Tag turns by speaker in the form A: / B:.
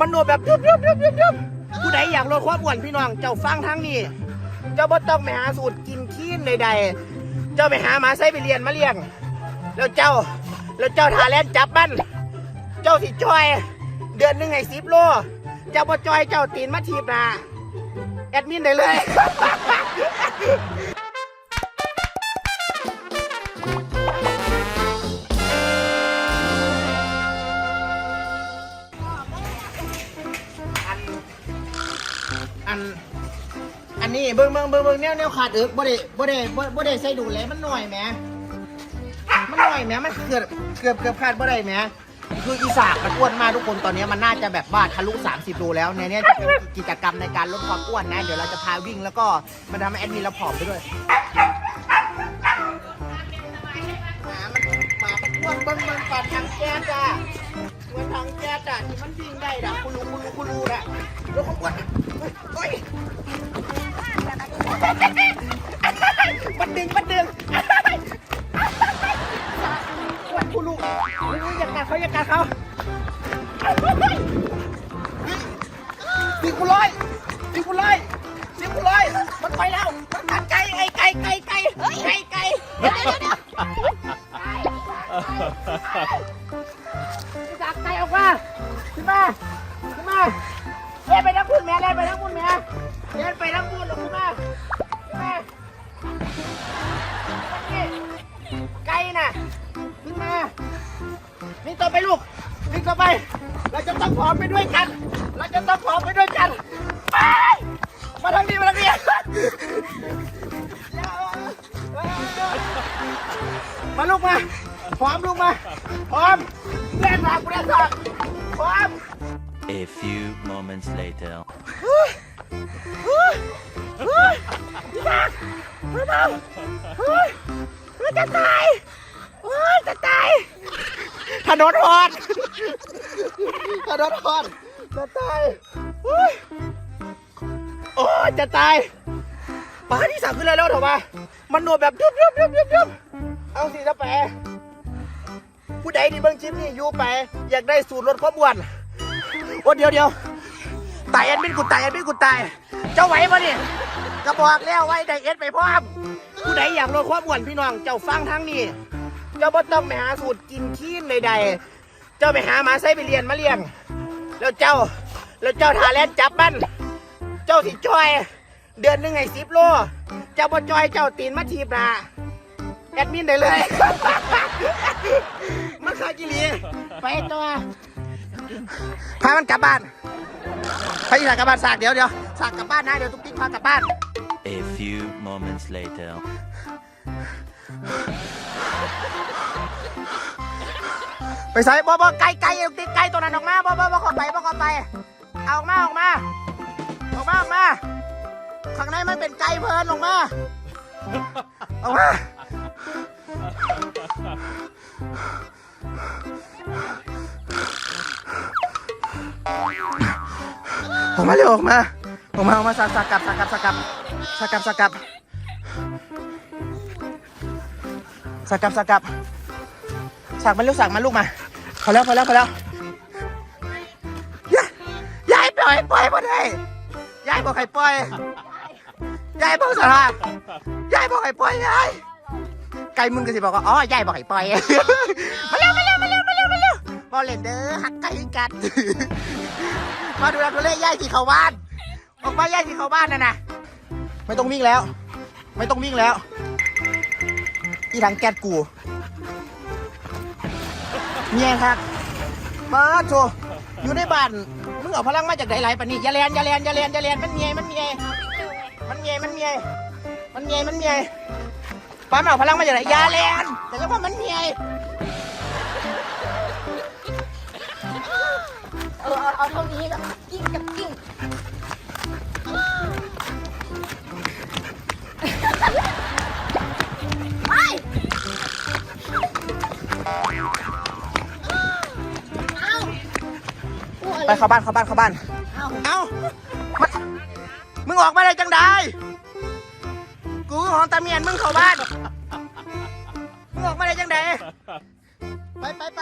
A: มันโดดแบบยุบยุบยุบยุบยุบผู้ใดอยากลดความอ้วนพี่น้อง เจ้าฟังทางนี้ เจ้าบ่ต้องไปหาสูตรกินขี้นใดๆ เจ้าไปหาหมาไซบีเรียนมาเลี้ยง แล้วเจ้า แล้วเจ้าทาแลนจับมัน เจ้าสิจอย เดือนหนึ่งให้สิบโล เจ้าบ่จอยเจ้าตีนมาทีบหนาแอดมินได้เลย อัน อันนี้เบิ่งเบิ่งเบิ่งเบิ่งแนวแนวขาดเอิกบ่ได้บ่ได้บ่บ่ได้ใส่ดูแลมันหน่อยแหมมันหน่อยแหมมันเกือบเกือบเกือบขาดบ่ได้แหมคืออีสากมันอ้วนมากทุกคนตอนนี้มันน่าจะแบบว่าทะลุ 30โลแล้วในเนี้ยจะเป็นกิจกรรมในการลดความอ้วนนะ เดี๋ยวเราจะพาวิ่งแล้วก็มันทำให้แอดมินเราผอมไปด้วยหมามันหมามันอ้วนเบิ่งเบิ่งก่อนทางแก๊สอะเหมือนทางแก๊สอะที่มันวิ่งได้ด่ะคุณรู้คุณรู้คุณรู้น่ะ ปวดกูลูกอย่ากัดเขาอย่ากัดเขาสิกูร้อยสิกูร้อยสิกูร้อยมันไปแล้ว มันกัดไก่ไอ้ไก่ไก่ไก่ไก่ไก่เดี๋ยวเดี๋ยวเดี๋ยวจับไก่ออกมาขึ้นมาขึ้นมาเล่นไปทั้งคุณแม่เล่นไปทั้งคุณแม่เล่นไปทั้งคุณหรอกขึ้นมาขึ้นมาไก่น่ะ วิ่งต่อไปลูกวิ่งต่อไป เราจะต้องผอมไปด้วยกัน เราจะต้องผอมไปด้วยกันไปมาทางนี้มาทางนี้มาลูกมา พร้อมลูกมา พร้อมเล่นทางกูเล่นทางพร้อม
B: A few moments later.
A: เบาๆเฮ้ยมันจะตายโอ้ยจะตาย ถนนหอดถนนหอดจะตายโอ้ยโอ้ยจะตายป้าที่สั่งขึ้นเลยแล้วเถอะมามันหนวดแบบยุบยุบยุบยุบยุบเอาสิจะแปรผู้ใดที่เบิ่งคลิปนี่อยู่ไป อยากได้สูตรลดความอ้วนโอ้เดี๋ยวเดี๋ยวตายแอดมินกูตายแอดมินกูตาย เจ้าไหวปะเนี่ยก็บอกแล้วไว้ไดเอทไปพร้อม ผู้ใดอยากลดความอ้วนพี่น้อง เจ้าฟังทางนี้ เจ้าบ่ต้องไปหาสูตรกินขี้นใดๆ เจ้าไปหาหมาไซบีเรียนมาเลี้ยง แล้วเจ้า แล้วเจ้าทาแลนจับมัน เจ้าสิจอย เดือนหนึ่งให้สิบโล เจ้าบ่จอยเจ้าตีนมาทีบหนาแอดมินได้เลย มันขากิลีไปตัวพามันกลับบ้านพาอีสานกลับบ้านสากเดี๋ยวเดี๋ยวสากกลับบ้านนะเดี๋ยวตุ๊กติ๊กพากลับบ้าน
B: A few moments later.
A: ไปใส่บ่บ่ไก่ไก่เอาติดไก่ตัวนั้นออกมาบ่บ่บ่ขอไปบ่ขอไปเอาออกมาออกมาออกมาออกมาข้างในมันเป็นไก่เพลินออกมาออกมาออกมาเร็วออกมาออกมาออกมาสักสักกับสักกับสักกับสักกับสักกับ สักกับสักกับสักมันลูกสักมันลูกมาพอแล้วพอแล้วพอแล้วยายยายปล่อยปล่อยมาได้ยายบอกให้ปล่อยยายบอกสารยายบอกให้ปล่อยยายไก่มึงก็สิบอกว่าอ๋อยายบอกให้ปล่อยมาเร็วมาเร็วมาเร็วมาเร็วมาเร็วบอลเลนเดอร์หักไก่กัดมาดูแลตัวเลขยายที่เขาบ้านออกมายายที่เขาบ้านน่ะนะไม่ต้องวิ่งแล้ว ไม่ต้องวิ่งแล้ว อีถังแก๊สกูเมียครับมาโชอยู่ในบ้านมึงเอาพลังมาจากไหนไรปะนี่ยาแลนยาแลนยาแลนยาแลนมันเมยมันเมยมันเมยมันเมยมันเมยมันเมยป้ามเอาพลังมาจากไหนยาแลนแต่ก็ว่ามันเมย
C: เออเอาเอาเท่านี้แบบกิ้งกั
A: ไปเข้าบ้านเข้าบ้านเข้าบ้าน
C: เอา
A: เอ้ามันมึงออกมาได้จังได้ กูของตาเมียนมึงเข้าบ้าน มึงออกมาได้จังไดไปไปไป